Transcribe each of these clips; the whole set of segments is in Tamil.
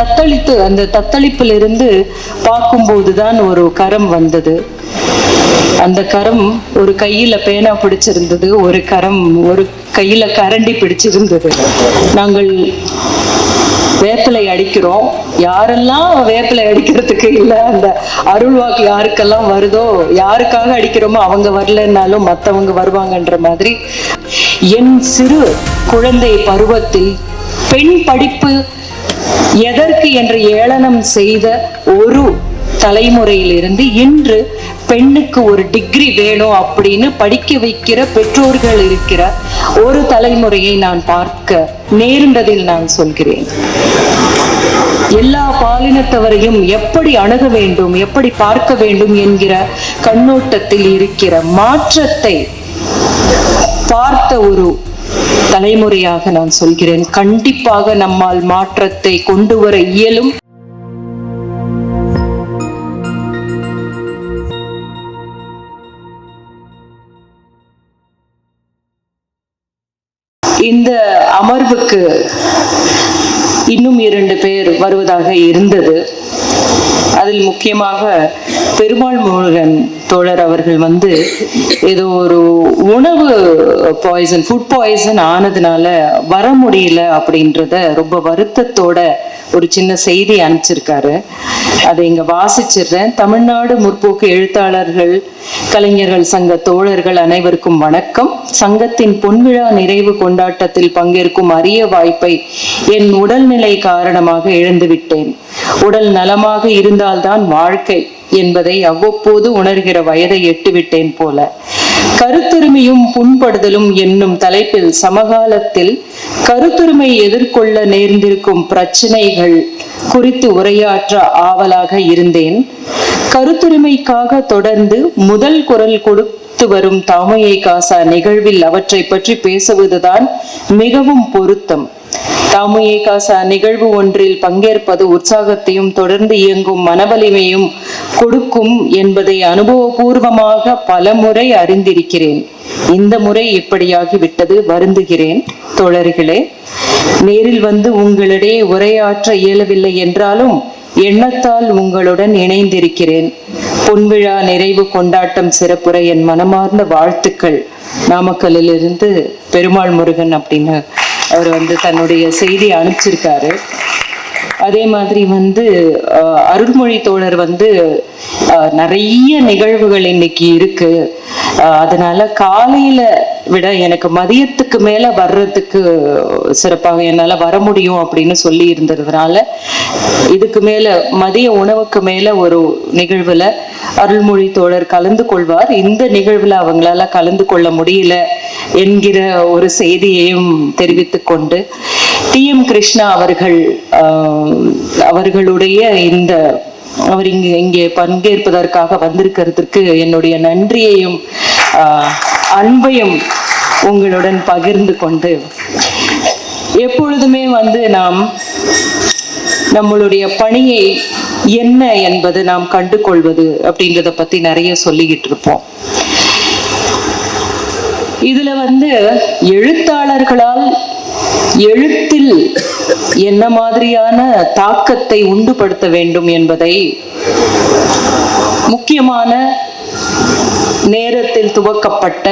தத்தளித்து அந்த தத்தளிப்பிலிருந்து பார்க்கும்போதுதான் ஒரு கரம் வந்தது. அந்த கரம் ஒரு கையில பேனா பிடிச்சிருந்தது ஒரு கரம் ஒரு கையில கரண்டி பிடிச்சிருந்தது. நாங்கள் வேப்பிலை அடிக்கிறோம். யாரெல்லாம் வேப்பிலை அடிக்கிறதுக்கு இல்லை அந்த அருள்வாக்கு யாருக்கெல்லாம் வருதோ யாருக்காக அடிக்கிறோமோ அவங்க வரலன்னாலும் மற்றவங்க வருவாங்கன்ற மாதிரி என் சிறு குழந்தை பருவத்தில் பெண் படிப்பு எதற்கு என்று ஏளனம் செய்த ஒரு தலைமுறையிலிருந்து இன்று பெண்ணுக்கு ஒரு டிகிரி வேணும் அப்படின்னு படிக்க வைக்கிற பெற்றோர்கள் இருக்கிற ஒரு தலைமுறையை நான் பார்க்க நேர்ந்ததில் நான் சொல்கிறேன். எல்லா பாலினத்தவரையும் எப்படி அணுக வேண்டும் எப்படி பார்க்க வேண்டும் என்கிற கண்ணோட்டத்தில் இருக்கிற மாற்றத்தை பார்த்த ஒரு தலைமுறையாக நான் சொல்கிறேன். கண்டிப்பாக நம்மால் மாற்றத்தை கொண்டு வர இயலும். இந்த அமர்வுக்கு இன்னும் இரண்டு பேர் வருவதாக இருந்தது. அதில் முக்கியமாக பெருமாள் முருகன் தோழர் அவர்கள் வந்து ஏதோ ஒரு உணவு பாய்சன் ஃபுட் பாய்சன் ஆனதுனால வர முடியல அப்படின்றத ரொம்ப வருத்தத்தோட ஒரு சின்ன செய்தி அனுப்பிச்சிருக்காரு. அதை இங்க வாசிச்சிடுறேன். தமிழ்நாடு முற்போக்கு எழுத்தாளர்கள் கலைஞர்கள் சங்க தோழர்கள் அனைவருக்கும் வணக்கம். சங்கத்தின் பொன்விழா நிறைவு கொண்டாட்டத்தில் பங்கேற்கும் அரிய வாய்ப்பை என் உடல்நிலை காரணமாக இழந்துவிட்டேன். உடல் நலமாக இருந்தால்தான் வாழ்க்கை. என்பதை அவ்வப்போது உணர்கிற வயதை எட்டுவிட்டேன் போல. கருத்துரிமையும் புண்படுதலும் என்னும் தலைப்பில் சமகாலத்தில் கருத்துரிமை எதிர்கொள்ள நேர்ந்திருக்கும் பிரச்சனைகள் குறித்து உரையாற்ற ஆவலாக இருந்தேன். கருத்துரிமைக்காக தொடர்ந்து முதல் குரல் கொடுத்து வரும் தாமையை காசா நிகழ்வில் அவற்றை பற்றி பேசுவதுதான் மிகவும் பொருத்தம். தாமுயே காசா நிகழ்வு ஒன்றில் பங்கேற்பது உற்சாகத்தையும் தொடர்ந்து இயங்கும் மனவலிமையும் கொடுக்கும் என்பதை அனுபவபூர்வமாக பலமுறை அறிந்திருக்கிறேன். இந்த முறை இப்படியாகிவிட்டது வருந்துகிறேன். தோழர்களே நேரில் வந்து உங்களிடையே உரையாற்ற இயலவில்லை என்றாலும் எண்ணத்தால் உங்களுடன் இணைந்திருக்கிறேன். பொன்விழா நிறைவு கொண்டாட்டம் சிறப்புற என் மனமார்ந்த வாழ்த்துக்கள். நாமக்கல்லிலிருந்து பெருமாள் முருகன் அப்படின்னு அவர் வந்து தன்னுடைய செய்தியை அனுப்பிச்சிருக்காரு. அதே மாதிரி வந்து அருள்மொழி தோழர் வந்து நிறைய நிகழ்வுகள் இன்னைக்கு இருக்கு. அதனால காலையில விட எனக்கு மதியத்துக்கு மேல வர்றதுக்கு சிறப்பாக என்னால வர முடியும் அப்படின்னு சொல்லி இருந்ததுனால இதுக்கு மேல மதிய உணவுக்கு மேல ஒரு நிகழ்வுல அருள்மொழி தோழர் கலந்து கொள்வார். இந்த நிகழ்வுல அவங்களால கலந்து கொள்ள முடியல. என்கிற ஒரு செய்தியையும் தெரிவித்துக் கொண்டு டி. எம். கிருஷ்ணா அவர்கள் அவர்களுடைய இந்த அவர் இங்கு இங்கே பங்கேற்பதற்காக வந்திருக்கிறதுக்கு என்னுடைய நன்றியையும் ஆஹ், அன்பையும் உங்களுடன் பகிர்ந்து கொண்டு எப்பொழுதுமே வந்து நாம் நம்மளுடைய பணியை என்ன என்பது நாம் கண்டு கொள்வது அப்படின்றத பத்தி நிறைய சொல்லிக்கிட்டு இருப்போம். இதுல வந்து எழுத்தாளர்களால் எழுத்தில் என்ன மாதிரியான தாக்கத்தை உண்டுபடுத்த வேண்டும் என்பதை முக்கியமான நேரத்தில் துவக்கப்பட்ட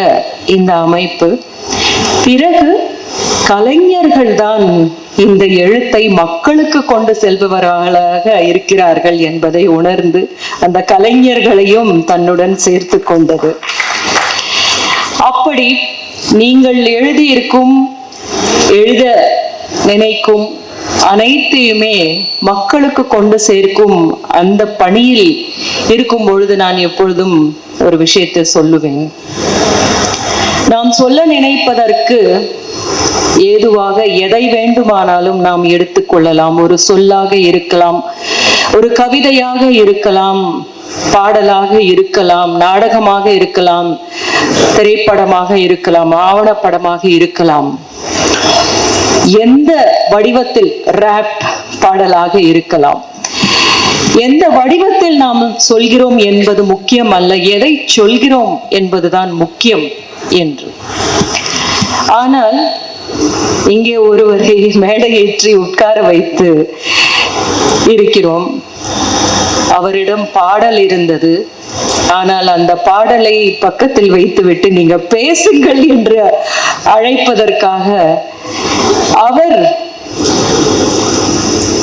இந்த அமைப்பு. பிறகு கலைஞர்கள்தான் இந்த எழுத்தை மக்களுக்கு கொண்டு செல்பவர்களாக இருக்கிறார்கள் என்பதை உணர்ந்து அந்த கலைஞர்களையும் தன்னுடன் சேர்த்து கொண்டது. அப்படி நீங்கள் எழுதியிருக்கும் எழுத நினைக்கும் அனைத்தையுமே மக்களுக்கு கொண்டு சேர்க்கும் அந்த பணியில் இருக்கும் பொழுது நான் எப்பொழுதும் ஒரு விஷயத்தை சொல்லுவேன். நாம் சொல்ல நினைப்பதற்கு ஏதுவாக எதை வேண்டுமானாலும் நாம் எடுத்துக்கொள்ளலாம் ஒரு சொல்லாக இருக்கலாம் ஒரு கவிதையாக இருக்கலாம் பாடலாக இருக்கலாம் நாடகமாக இருக்கலாம் திரைப்படமாக இருக்கலாம் ஆவணப்படமாக இருக்கலாம். எந்த வடிவத்தில் ரேப் பாடலாக இருக்கலாம்? எந்த வடிவத்தில் நாம் சொல்கிறோம் என்பது முக்கியம் அல்ல எதை சொல்கிறோம் என்பதுதான் முக்கியம் என்று. ஆனால் இங்கே ஒருவரை மேடையேற்றி உட்கார வைத்து இருக்கிறோம். அவரிடம் பாடல் இருந்தது. ஆனால் அந்த பாடலை பக்கத்தில் வைத்துவிட்டு நீங்க பேசுங்கள் என்று அழைப்பதற்காக அவர்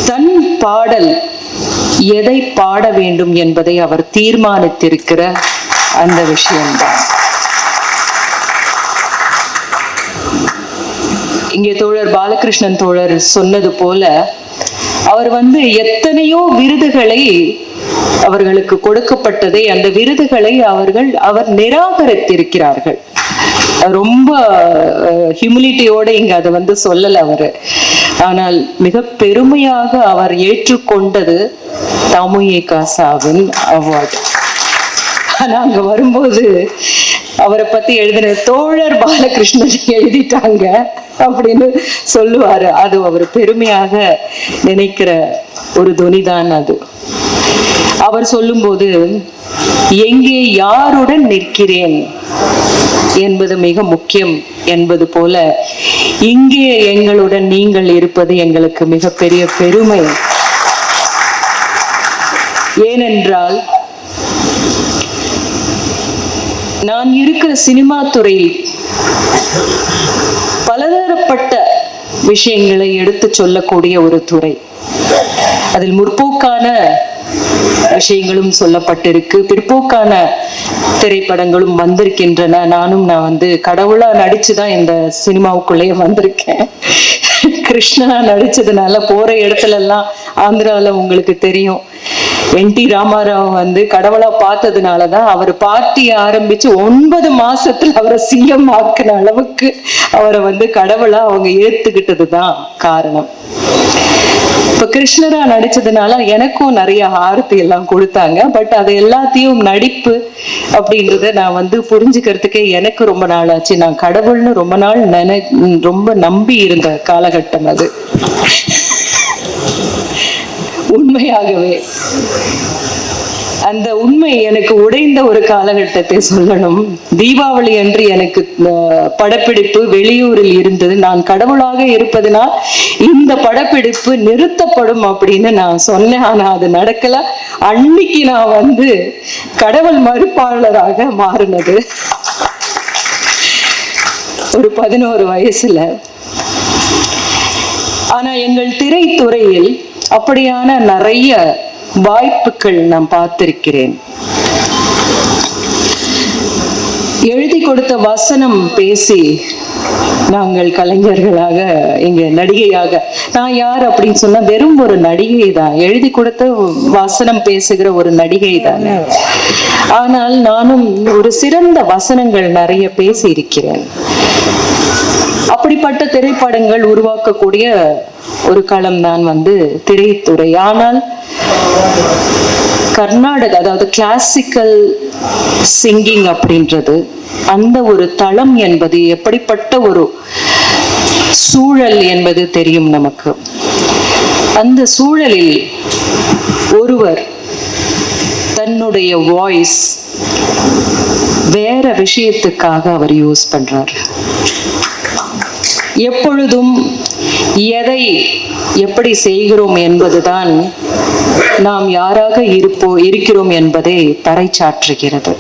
தன் பாடல் எதை பாட வேண்டும் என்பதை அவர் தீர்மானித்திருக்கிற அந்த விஷயம்தான். இங்கே தோழர் பாலகிருஷ்ணன் தோழர் சொன்னது போல அவர் வந்து எத்தனையோ விருதுகளை அவர்களுக்கு கொடுக்கப்பட்டதை அந்த விருதுகளை அவர்கள் அவர் நிராகரித்திருக்கிறார்கள். ரொம்ப ஹியூமிலிட்டியோட இங்க அதை வந்து சொல்லல அவரு. ஆனால் மிக பெருமையாக அவர் ஏற்றுக்கொண்டது தாமுயே காசாவின் அவார்டு ஆனா அங்க வரும்போது அவரை பத்தி எழுதின தோழர் பாலகிருஷ்ணன் எழுதிட்டாங்க அப்படின்னு சொல்லுவாரு. அது அவர் பெருமையாக நினைக்கிற ஒரு துணிதான் அது. அவர் சொல்லும்போது எங்கே யாருடன் நிற்கிறேன்? என்பது மிக முக்கியம் என்பது போல இங்கே எங்களுடன் நீங்கள் இருப்பது எங்களுக்கு மிகப்பெரிய பெருமை. ஏனென்றால் நான் இருக்கிற சினிமா துறையில் பலதரப்பட்ட விஷயங்களை எடுத்து சொல்லக்கூடிய ஒரு துறை. அதில் முற்போக்கான விஷயங்களும் சொல்லப்பட்டிருக்கு. பிற்போக்கான திரைப்படங்களும் வந்திருக்கின்றன. நானும் நான் வந்து கடவுளா நடிச்சுதான் இந்த சினிமாவுக்குள்ளேயே வந்திருக்கேன். கிருஷ்ணனா நடிச்சதுனால போற இடத்துல எல்லாம் ஆந்திரால உங்களுக்கு தெரியும். என் டி ராமாராவ் வந்து கடவுளா பார்த்ததுனாலதான் அவர் பார்ட்டி ஆரம்பிச்சு ஒன்பது மாசத்துல அவரை சிஎம் ஆக்குன அளவுக்கு அவரை வந்து கடவுளா அவங்க ஏத்துக்கிட்டதுதான் காரணம். இப்போ கிருஷ்ணரா நடிச்சதுனால எனக்கும் நிறைய ஆரத்தி எல்லாம் கொடுத்தாங்க. பட் அது எல்லாத்தையும் நடிப்பு அப்படின்றத நான் வந்து புரிஞ்சுக்கிறதுக்கே எனக்கு ரொம்ப நாள் ஆச்சு நான் கடவுள்னு ரொம்ப நாள் நினை ரொம்ப நம்பி இருந்த காலகட்டம் அது. உண்மையாகவே. அந்த உண்மை எனக்கு உடைந்த ஒரு காலகட்டத்தை சொல்லணும். தீபாவளி அன்று எனக்கு படப்பிடிப்பு வெளியூரில் இருந்தது. நான் கடவுளாக இருப்பதனால் இந்த படப்பிடிப்பு நிறுத்தப்படும் அப்படின்னு நான் சொன்னேன். ஆனா அது நடக்கல. அன்னைக்கு நான் வந்து கடவுள் மறுப்பாளராக மாறினது. ஒரு பதினோரு வயசுல. ஆனா எங்கள் திரைத்துறையில் அப்படியான நிறைய வாய்ப்புகள் நான் பார்த்திருக்கிறேன். எழுதி கொடுத்த வசனம் பேசி நாங்கள் கலைஞர்களாக இங்க நடிகையாக நான் யார் அப்படின்னு சொன்னா வெறும் ஒரு நடிகை தான். எழுதி கொடுத்த வசனம் பேசுகிற ஒரு நடிகை தானே. ஆனால் நானும் ஒரு சிறந்த வசனங்கள் நிறைய பேசி இருக்கிறேன் அப்படிப்பட்ட திரைப்படங்கள் உருவாக்கக்கூடிய ஒரு களம் தான் வந்து திரைத்துறை. ஆனால் கர்நாடக அதாவது கிளாசிக்கல் சிங்கிங் அப்படின்றது அந்த ஒரு தளம் என்பது எப்படிப்பட்ட ஒரு சூழல் என்பது தெரியும் நமக்கு. அந்த சூழலில் ஒருவர் தன்னுடைய வாய்ஸ் வேற விஷயத்துக்காக அவர் யூஸ் பண்றார். எப்பொழுதும் எதை எப்படி செய்கிறோம் என்பதுதான் நாம் யாராக இருப்போ இருக்கிறோம் என்பதை பறைச்சாற்றுகிறது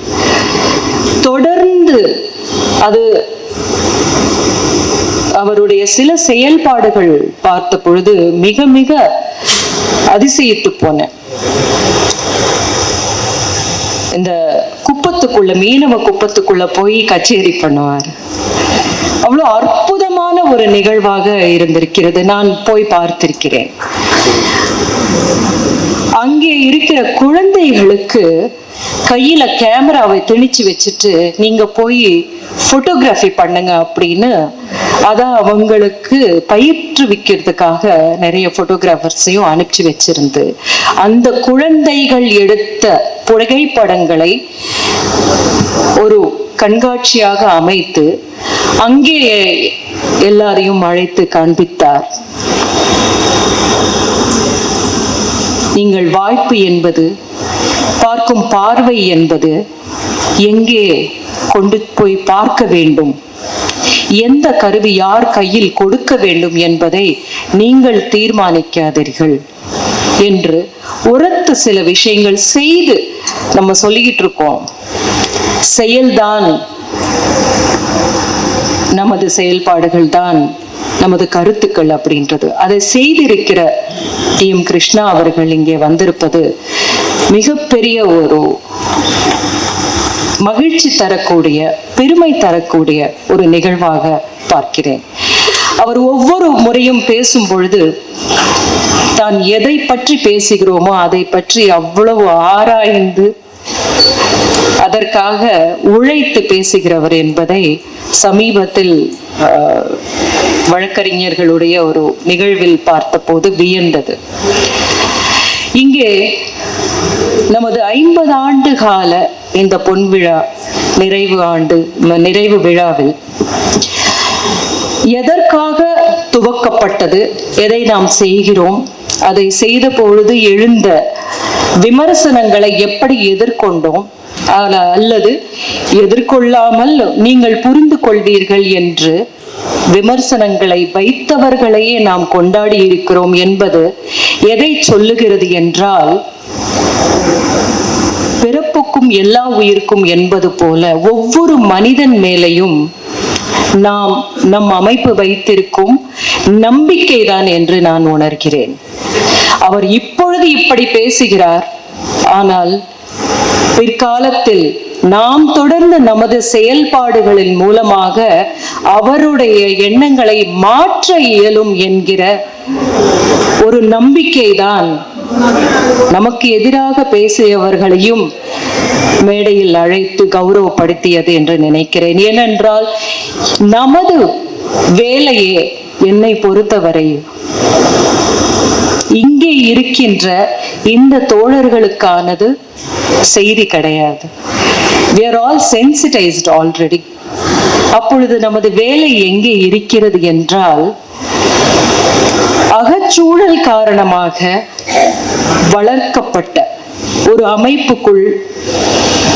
தொடர்ந்து அது அவருடைய சில செயல்பாடுகள் பார்த்த பொழுது மிக மிக அதிசயித்து போனேன் இந்த குப்பத்துக்குள்ள மீனவ குப்பத்துக்குள்ள போய் கச்சேரி பண்ணுவார். அவ்வளவு அற்புதமான ஒரு நிகழ்வாக இருந்திருக்கிறது. நான் போய் பார்த்திருக்கிறேன். அங்கே இருக்கிற குழந்தைகளுக்கு கையில கேமராவை திணிச்சு வச்சுட்டு நீங்க போய் போட்டோகிராஃபி பண்ணுங்க அப்படின்னு அதான் அவங்களுக்கு பயிற்றுவிக்கிறதுக்காக நிறைய போட்டோகிராஃபர்ஸையும் அனுப்பிச்சு வச்சிருந்து அந்த குழந்தைகள் எடுத்த புகைப்படங்களை ஒரு கண்காட்சியாக அமைத்து அங்கே எல்லாரையும் அழைத்து காண்பித்தார். நீங்கள் வாய்ப்பு என்பது பார்க்கும் பார்வை என்பது எங்கே கொண்டு போய் பார்க்க வேண்டும்? எந்த கருவி யார் கையில் கொடுக்க வேண்டும் என்பதை நீங்கள் தீர்மானிக்காதீர்கள் என்று உரத்து சில விஷயங்கள் செய்து நம்ம சொல்லிக்கிட்டு இருக்கோம். செயல்தான் நமது செயல்பாடுகள் தான் நமது கருத்துக்கள் அப்படின்றது. அதை செய்திருக்கிற டி. எம். கிருஷ்ணா அவர்கள் இங்கே வந்திருப்பது மிகப்பெரிய ஒரு மகிழ்ச்சி தரக்கூடிய பெருமை தரக்கூடிய ஒரு நிகழ்வாக பார்க்கிறேன். அவர் ஒவ்வொரு முறையும் பேசும் பொழுது தான் எதை பற்றி பேசுகிறோமோ அதை பற்றி அவ்வளவு ஆராய்ந்து அதற்காக உழைத்து பேசுகிறவர் என்பதை சமீபத்தில் வழக்கறிஞர்களுடைய ஒரு நிகழ்வில் பார்த்தபோது வியந்தது. இங்கே நமது ஐம்பது ஆண்டு கால இந்த பொன் விழா நிறைவு ஆண்டு நிறைவு விழாவில் எதற்காக துவக்கப்பட்டது எதை நாம் செய்கிறோம் அதை செய்த பொழுது எழுந்த விமர்சனங்களை எப்படி எதிர்கொண்டோம் ஆனா- அல்லது எதிர்கொள்ளாமல் நீங்கள் புரிந்து கொள்வீர்கள் என்று விமர்சனங்களை வைத்தவர்களையே நாம் கொண்டாடி இருக்கிறோம் என்பது எதை சொல்லுகிறது என்றால் பிறப்புக்கும் எல்லா உயிருக்கும் என்பது போல ஒவ்வொரு மனிதன் மேலையும் நாம் நம் அமைப்பு வைத்திருக்கும் நம்பிக்கைதான் என்று நான் உணர்கிறேன். அவர் இப்பொழுது இப்படி பேசுகிறார். ஆனால் பிற்காலத்தில் நாம் தொடர்ந்து நமது செயல்பாடுகளின் மூலமாக அவருடைய எண்ணங்களை மாற்ற இயலும் என்கிற ஒரு நம்பிக்கைதான் நமக்கு எதிராக பேசியவர்களையும் மேடையில் அழைத்து கௌரவப்படுத்தியது என்று நினைக்கிறேன். ஏனென்றால் நமது வேலையே என்னை பொறுத்தவரை இங்கே இருக்கின்ற இந்த தோழர்களுக்கானது செய்தி கிடையாது. We are all sensitised already அப்பொழுது நமது வேலை எங்கே இருக்கிறது என்றால் அகச்சூழல் காரணமாக வளர்க்கப்பட்ட ஒரு அமைப்புக்குள்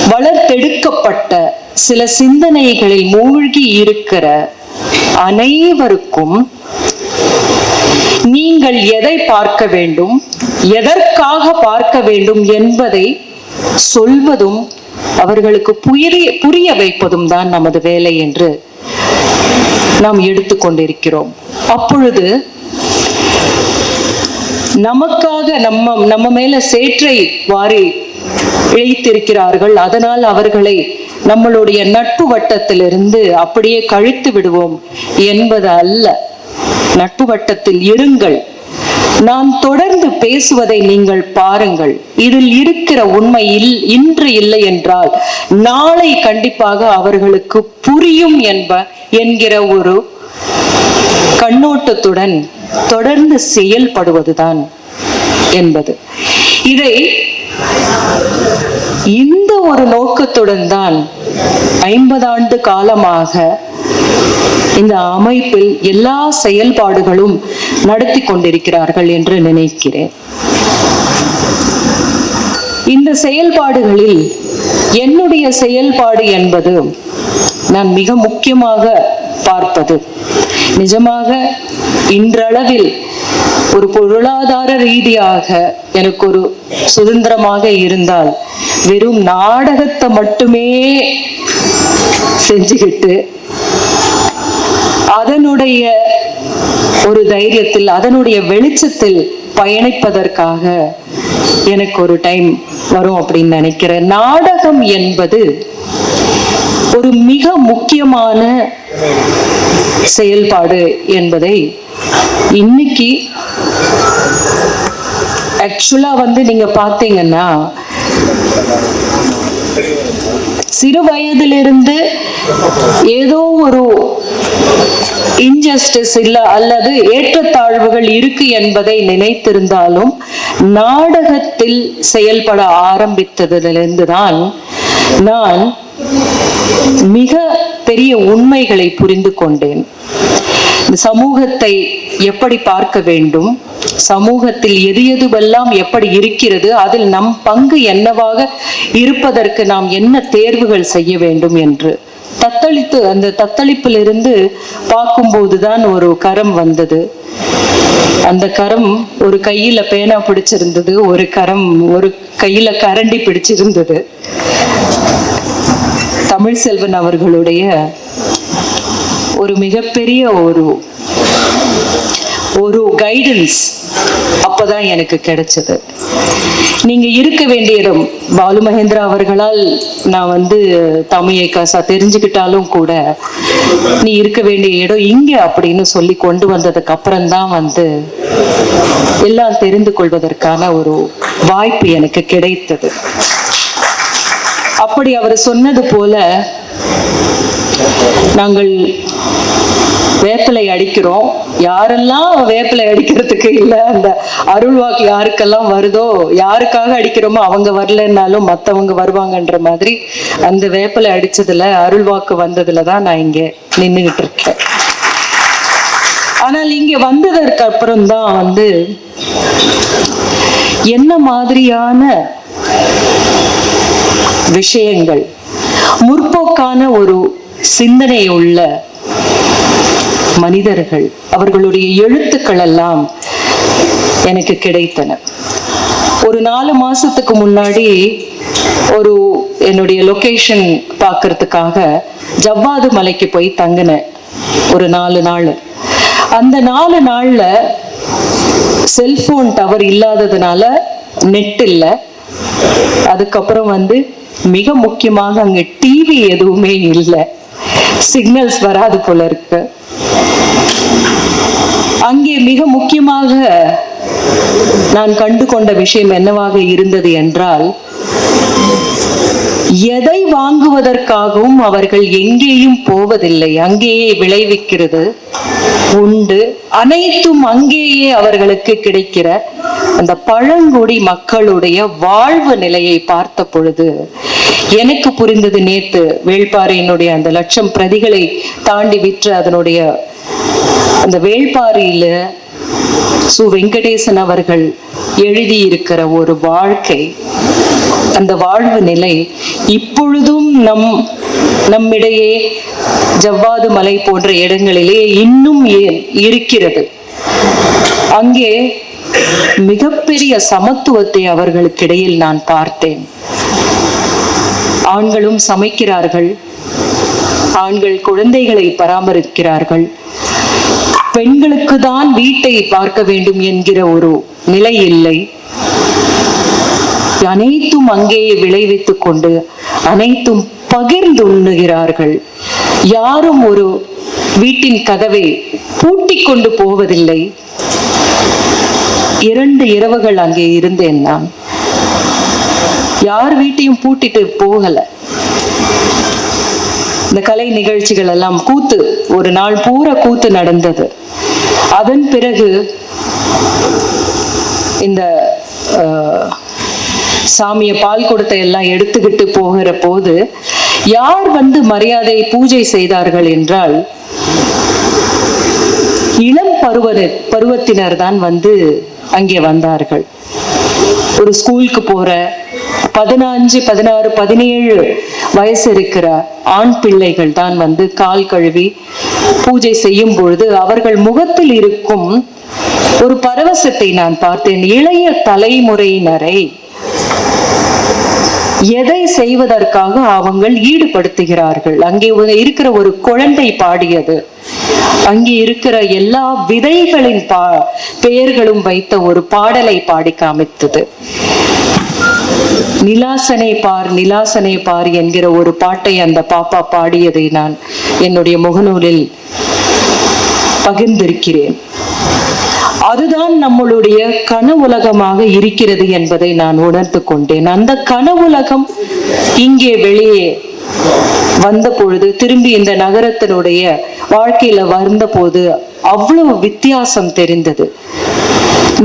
வளர்த்தெடுக்கப்பட்ட சில சிந்தனைகளில் மூழ்கி இருக்கிற அனைவருக்கும் நீங்கள் எதை பார்க்க வேண்டும்? எதற்காக பார்க்க வேண்டும் என்பதை சொல்வதும் அவர்களுக்கு புரிய புரிய வைப்பதும் தான் நமது வேலை என்று நாம் எடுத்துக்கொண்டிருக்கிறோம் அப்பொழுது நமக்காக நம்ம நம்ம மேல சேற்றை வாரி இழைத்திருக்கிறார்கள். அதனால் அவர்களை நம்மளுடைய நட்பு வட்டத்திலிருந்து அப்படியே கழித்து விடுவோம் என்பது அல்ல. நட்பு வட்டத்தில் இருங்கள் நான் தொடர்ந்து பேசுவதை நீங்கள் பாருங்கள். இதில் இருக்கிற உண்மை இன்று இல்லை என்றால் நாளை கண்டிப்பாக அவர்களுக்கு புரியும் என்ப என்கிற ஒரு கண்ணோட்டத்துடன் தொடர்ந்து செயல்படுவதுதான் என்பது. இதை இந்த ஒரு நோக்கத்துடன் தான் ஐம்பது ஆண்டு காலமாக இந்த அமைப்பில் எல்லா செயல்பாடுகளும் நடத்தி கொண்டிருக்கிறார்கள் என்று நினைக்கிறேன். இந்த செயல்பாடுகளில் என்னுடைய செயல்பாடு என்பது நான் மிக முக்கியமாக பார்ப்பது. நிஜமாக இன்றளவில் ஒரு பொருளாதார ரீதியாக எனக்கு ஒரு சுதந்திரமாக இருந்தால் வெறும் நாடகத்தை மட்டுமே செஞ்சுக்கிட்டு அதனுடைய ஒரு தைரியத்தில் அதனுடைய வெளிச்சத்தில் பயணிப்பதற்காக எனக்கு ஒரு டைம் வரும் அப்படின்னு நினைக்கிறேன். நாடகம் என்பது ஒரு மிக முக்கியமான செயல்பாடு என்பதை இன்னைக்கு ஆக்சுவலா வந்து நீங்க பாத்தீங்கன்னா சிறு வயதிலிருந்து ஏதோ ஒரு இன்ஜஸ்டிஸ் இல்ல அல்லது ஏற்றத்தாழ்வுகள் இருக்கு என்பதை நினைத்திருந்தாலும் நாடகத்தில் செயல்பட ஆரம்பித்ததிலிருந்து தான் நான் மிக பெரிய உண்மைகளை புரிந்து கொண்டேன். இந்த சமூகத்தை எப்படி பார்க்க வேண்டும்? சமூகத்தில் எது எதுவெல்லாம் எப்படி இருக்கிறது? அதில் நம் பங்கு என்னவாக இருப்பதற்கு நாம் என்ன தேர்வுகள் செய்ய வேண்டும் என்று. தத்தளித்து அந்த தத்தளிப்பிலிருந்து பார்க்கும்போதுதான் ஒரு கரம் வந்தது. அந்த கரம் ஒரு கையில பேனா பிடிச்சிருந்தது ஒரு கரம் ஒரு கையில கரண்டி பிடிச்சிருந்தது. தமிழ் செல்வன் அவர்களுடைய ஒரு மிகப்பெரிய ஒரு ஒரு கைடன்ஸ் அப்பதான் எனக்கு கிடைச்சது. நீங்க இருக்க வேண்டிய இடம் பாலு மகேந்திரா அவர்களால் நான் வந்து தமிழை காசா தெரிஞ்சுக்கிட்டாலும் கூட நீ இருக்க வேண்டிய இடம் இங்க அப்படின்னு சொல்லி கொண்டு வந்ததுக்கு அப்புறம்தான் வந்து எல்லாம் தெரிந்து கொள்வதற்கான ஒரு வாய்ப்பு எனக்கு கிடைத்தது. அப்படி அவர் சொன்னது போல நாங்கள் வேப்பிலை அடிக்கிறோம். யாரெல்லாம் வேப்பிலை அடிக்கிறதுக்கு இல்ல அந்த அருள்வாக்கு யாருக்கெல்லாம் வருதோ யாருக்காக அடிக்கிறோமோ அவங்க வரலன்னாலும் மத்தவங்க வருவாங்கன்ற மாதிரி அந்த வேப்பிலை அடிச்சதுல அருள்வாக்கு வந்ததுல தான் நான் இங்க நின்னுகிட்டு இருக்கேன். ஆனால் இங்க வந்ததற்கு அப்புறம் தான் வந்து என்ன மாதிரியான விஷயங்கள் முற்போக்கான ஒரு சிந்தனை உள்ள மனிதர்கள் அவர்களுடைய எழுத்துக்கள் எல்லாம் எனக்கு கிடைத்தன. ஒரு நாலு மாசத்துக்கு முன்னாடி ஒரு என்னுடைய லொகேஷன் பார்க்கறதுக்காக ஜவ்வாது மலைக்கு போய் தங்கினேன் ஒரு நாலு நாள். அந்த நாலு நாள்ல செல்போன் டவர் இல்லாததுனால நெட் இல்லை. அதுக்கப்புறம் வந்து மிக முக்கியமாக அங்க டிவி எதுவுமே இல்லை. சிக்னல்ஸ் வராது போல இருக்கு. அங்கே மிக முக்கியமாக நான் கண்டு கொண்ட விஷயம் என்னவாக இருந்தது என்றால் எதை வாங்குவதற்காகவும் அவர்கள் எங்கேயும் போவதில்லை அங்கேயே விளைவிக்கிறது. உண்டு. அனைத்தும் அங்கேயே அவர்களுக்கு கிடைக்கிற அந்த பழங்குடி மக்களுடைய வாழ்வு நிலையை பார்த்த பொழுது எனக்கு புரிந்தது நேத்து வேள்பாறையினுடைய அந்த லட்சம் பிரதிகளை தாண்டி விற்று அதனுடைய அந்த வேள்பாரியில சு வெங்கடேசன் அவர்கள் எழுதியிருக்கிற ஒரு வாழ்க்கை அந்த வாழ்வு நிலை இப்பொழுதும் நம் நம்மிடையே ஜவ்வாது மலை போன்ற இடங்களிலே இன்னும் இருக்கிறது. அங்கே மிகப்பெரிய சமத்துவத்தை அவர்களுக்கிடையில் நான் பார்த்தேன். ஆண்களும் சமைக்கிறார்கள் ஆண்கள் குழந்தைகளை பராமரிக்கிறார்கள் பெண்களுக்கு தான் வீட்டை பார்க்க வேண்டும் என்கிற ஒரு நிலை இல்லை அனைத்தும் அங்கேயே விளைவித்துக் கொண்டு அனைத்தும் பகிர்ந்து உண்ணுகிறார்கள். யாரும் ஒரு வீட்டின் கதவை பூட்டிக் கொண்டு போவதில்லை. இரண்டு இரவுகள் அங்கே இருந்தேன் நான். யார் வீட்டையும் பூட்டிட்டு போகல. இந்த கலை நிகழ்ச்சிகள் எல்லாம் கூத்து ஒரு நாள் பூரா கூத்து நடந்தது. அதன் பிறகு இந்த சாமியை சாமிய பால் கொடுத்த எல்லாம் எடுத்துக்கிட்டு போகிற போது யார் வந்து மரியாதை பூஜை செய்தார்கள் என்றால் இளம் பருவ பருவத்தினர் தான் வந்து அங்கே வந்தார்கள். ஒரு ஸ்கூலுக்கு போற பதினஞ்சு பதினாறு பதினேழு வயசு இருக்கிற ஆண் பிள்ளைகள் தான் வந்து கால் கழுவி பூஜை செய்யும் பொழுது அவர்கள் முகத்தில் இருக்கும் ஒரு பரவசத்தை நான் பார்த்தேன். இளைய தலைமுறையினரை எதை செய்வதற்காக அவங்கள் ஈடுபடுத்துகிறார்கள்? அங்கே இருக்கிற ஒரு குழந்தை பாடியது. அங்கே இருக்கிற எல்லா விதைகளின் பா பெயர்களும் வைத்த ஒரு பாடலை பாடி காமித்தது. நிலாசனை பார் நிலாசனை பார் என்கிற ஒரு பாட்டை அந்த பாப்பா பாடியதை நான் என்னுடைய முகநூலில் பகிர்ந்திருக்கிறேன். அதுதான் நம்மளுடைய கனவுலகமாக இருக்கிறது என்பதை நான் உணர்ந்து கொண்டேன். அந்த கனவுலகம் இங்கே வெளியே வந்த பொழுது திரும்பி இந்த நகரத்தினுடைய வாழ்க்கையில வந்த போது அவ்வளவு வித்தியாசம் தெரிந்தது.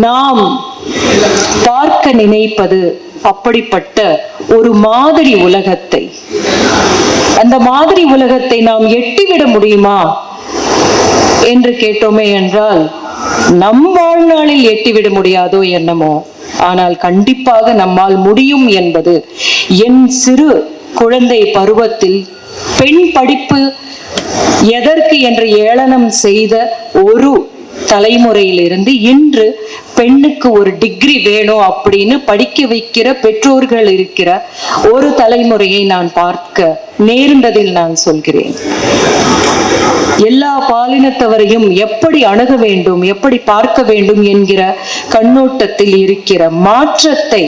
நாம் பார்க்க நினைப்பது அப்படிப்பட்ட ஒரு மாதிரி உலகத்தை. அந்த மாதிரி உலகத்தை நாம் எட்டிவிட முடியுமா? என்று கேட்டோமே என்றால் நம் வாழ்நாளில் எட்டிவிட முடியாதோ என்னமோ. ஆனால் கண்டிப்பாக நம்மால் முடியும் என்பது என் சிறு குழந்தை பருவத்தில் பெண் படிப்பு எதற்கு என்று ஏளனம் செய்த ஒரு தலைமுறையிலிருந்து இன்று பெண்ணுக்கு ஒரு டிகிரி வேணும் அப்படின்னு படிக்க வைக்கிற பெற்றோர்கள் இருக்கிற ஒரு தலைமுறையை நான் பார்க்க நேர்ந்ததில் நான் சொல்கிறேன். எல்லா பாலினத்தவரையும் எப்படி அணுக வேண்டும் எப்படி பார்க்க வேண்டும் என்கிற கண்ணோட்டத்தில் இருக்கிற மாற்றத்தை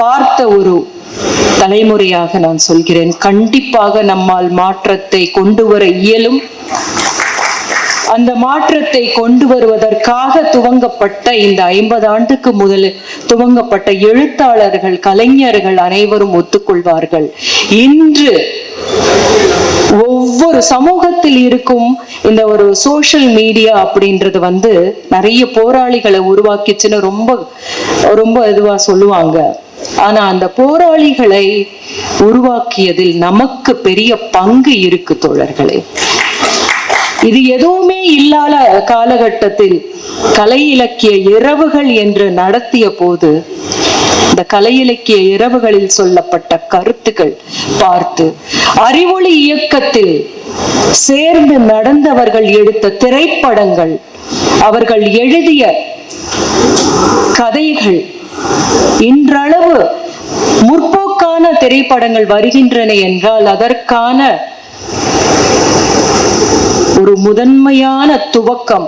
பார்த்த ஒரு தலைமுறையாக நான் சொல்கிறேன். கண்டிப்பாக நம்மால் மாற்றத்தை கொண்டு வர இயலும். அந்த மாற்றத்தை கொண்டு வருவதற்காக துவங்கப்பட்ட இந்த ஐம்பது ஆண்டுக்கு முதல் துவங்கப்பட்ட எழுத்தாளர்கள் கலைஞர்கள் அனைவரும் ஒத்துக்கொள்வார்கள். இன்று ஒவ்வொரு சமூகத்தில் இருக்கும் இந்த ஒரு சோஷியல் மீடியா அப்படின்றது வந்து நிறைய போராளிகளை உருவாக்கிச்சுன்னு ரொம்ப ரொம்ப இதுவா சொல்லுவாங்க. ஆனா அந்த போராளிகளை உருவாக்கியதில் நமக்கு பெரிய பங்கு இருக்கு தோழர்களே. இது எதுவுமே இல்லாத காலகட்டத்தில் கலை இலக்கிய இரவுகள் என்று நடத்திய போது இந்த கலை இலக்கிய இரவுகளில் சொல்லப்பட்ட கருத்துக்கள் பார்த்து அறிவொளி இயக்கத்தில் சேர்ந்து நடந்தவர்கள் எடுத்த திரைப்படங்கள் அவர்கள் எழுதிய கதைகள் இன்றளவு முற்போக்கான திரைப்படங்கள் வருகின்றன என்றால் அதற்கான ஒரு முதன்மையான துவக்கம்.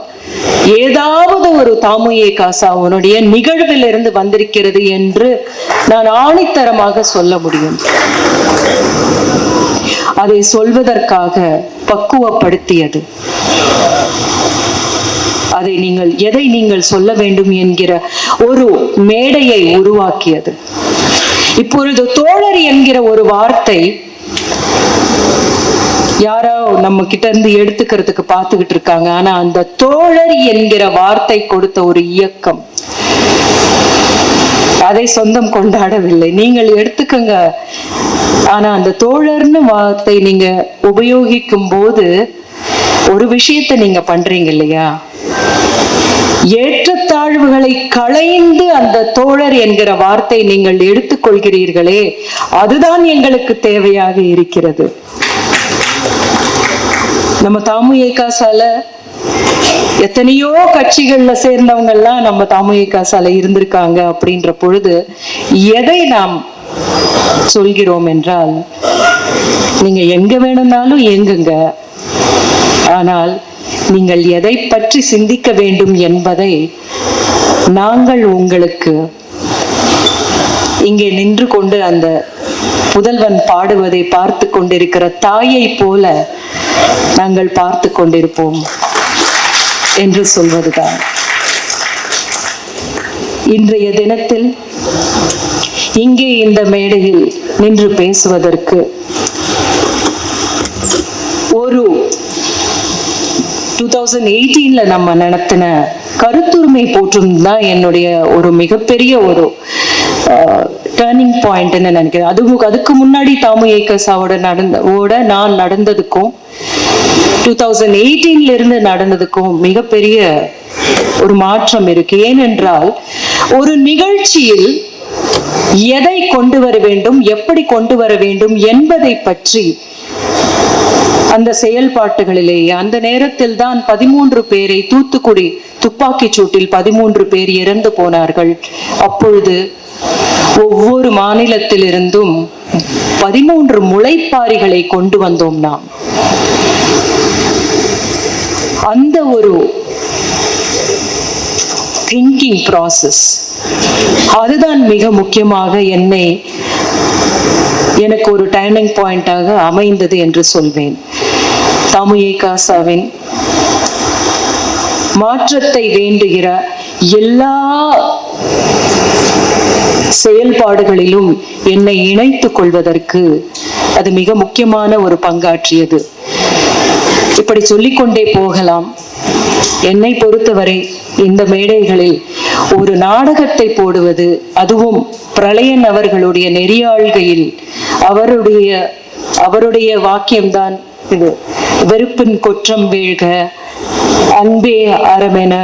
ஏதாவது ஒரு தாமுயே காசா உன்னுடைய நிகழ்விலிருந்து வந்திருக்கிறது என்று நான் ஆணித்தரமாக சொல்ல முடியும். அதை சொல்வதற்காக பக்குவப்படுத்தியது. அதை நீங்கள் எதை நீங்கள் சொல்ல வேண்டும் என்கிற ஒரு மேடையை உருவாக்கியது. இப்பொழுது தோழர் என்கிற ஒரு வார்த்தை யாரோ நம்ம கிட்ட இருந்து எடுத்துக்கிறதுக்கு பார்த்துக்கிட்டு இருக்காங்க ஆனா அந்த தோழர் என்கிற வார்த்தை கொடுத்த ஒரு இயக்கம் அதை சொந்தம் கொண்டாடவில்லை. நீங்கள் எடுத்துக்கங்க. ஆனா அந்த தோழர்னு வார்த்தை நீங்க உபயோகிக்கும் போது ஒரு விஷயத்தை நீங்க பண்றீங்க இல்லையா? ஏற்றத்தாழ்வுகளை களைந்து அந்த தோழர் என்கிற வார்த்தை நீங்கள் எடுத்துக்கொள்கிறீர்களே அதுதான் எங்களுக்கு தேவையாக இருக்கிறது. நம்ம தாமு ஏகாசால எத்தனையோ கட்சிகள்ல சேர்ந்தவங்க எல்லாம் நம்ம தாமு ஏகாசால இருந்திருக்காங்க அப்படின்ற பொழுது எதை நாம் சொல்கிறோம் என்றால் நீங்க எங்க வேணும்னாலும் எங்குங்க ஆனால் நீங்கள் எதை பற்றி சிந்திக்க வேண்டும் என்பதை நாங்கள் உங்களுக்கு இங்கே நின்று கொண்டு அந்த புதல்வன் பாடுவதை பார்த்து கொண்டிருக்கிற தாயை போல நாங்கள் பார்த்து கொண்டிருப்போம் என்று சொல்வதுதான். இன்றைய தினத்தில் இங்கே இந்த மேடையில் நின்று பேசுவதற்கு ஒரு டூ தௌசண்ட் எயிட்டீன்ல நம்ம நடத்தின கருத்துரிமை போற்றும் தான் என்னுடைய ஒரு மிகப்பெரிய ஒரு டேர்னிங் பாயிண்ட்னு நினைக்கிறேன். அது அதுக்கு முன்னாடி தாமு ஏக்கர்ஸாவோட நடந்த ஓட நான் நடந்ததுக்கும் டூ தௌசண்ட் எயிட்டீன்ல இருந்து நடந்ததுக்கும் மிகப்பெரிய ஒரு மாற்றம் இருக்கு. ஏனென்றால் ஒரு நிகழ்ச்சியில் எதை கொண்டு வர வேண்டும் எப்படி கொண்டு வர வேண்டும் என்பதை பற்றி அந்த செயல்பாட்டுகளிலேயே அந்த நேரத்தில் தான் பதிமூன்று பேரை தூத்துக்குடி துப்பாக்கிச் சூட்டில் பதிமூன்று பேர் இறந்து போனார்கள். அப்பொழுது ஒவ்வொரு மாநிலத்திலிருந்தும் பதிமூன்று முளைப்பாரிகளை கொண்டு வந்தோம் நாம். அந்த ஒரு திங்கிங் ப்ராசஸ் அதுதான் மிக முக்கியமாக என்னை எனக்கு ஒரு டேர்னிங் பாயிண்டாக அமைந்தது என்று சொல்வேன். தாமுயே காசாவின் மாற்றத்தை வேண்டுகிற எல்லா செயல்பாடுகளிலும் என்னை இணைத்துக் கொள்வதற்கு அது மிக முக்கியமான ஒரு பங்காற்றியது. இப்படி சொல்லிக்கொண்டே போகலாம். என்னை பொறுத்தவரை இந்த மேடைகளில் ஒரு நாடகத்தை போடுவது அதுவும் பிரளயன் அவர்களுடைய நெறியாழ்கையில் அவருடைய அவருடைய வாக்கியம்தான் இது. வெறுப்பின் குற்றம் வீழ்க அன்பே அறமென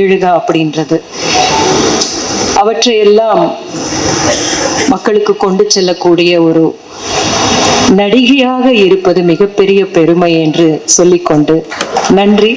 எழுக அப்படின்றது. அவற்றையெல்லாம் மக்களுக்கு கொண்டு செல்லக்கூடிய ஒரு நடிகையாக இருப்பது மிகப்பெரிய பெருமை என்று சொல்லிக்கொண்டு நன்றி.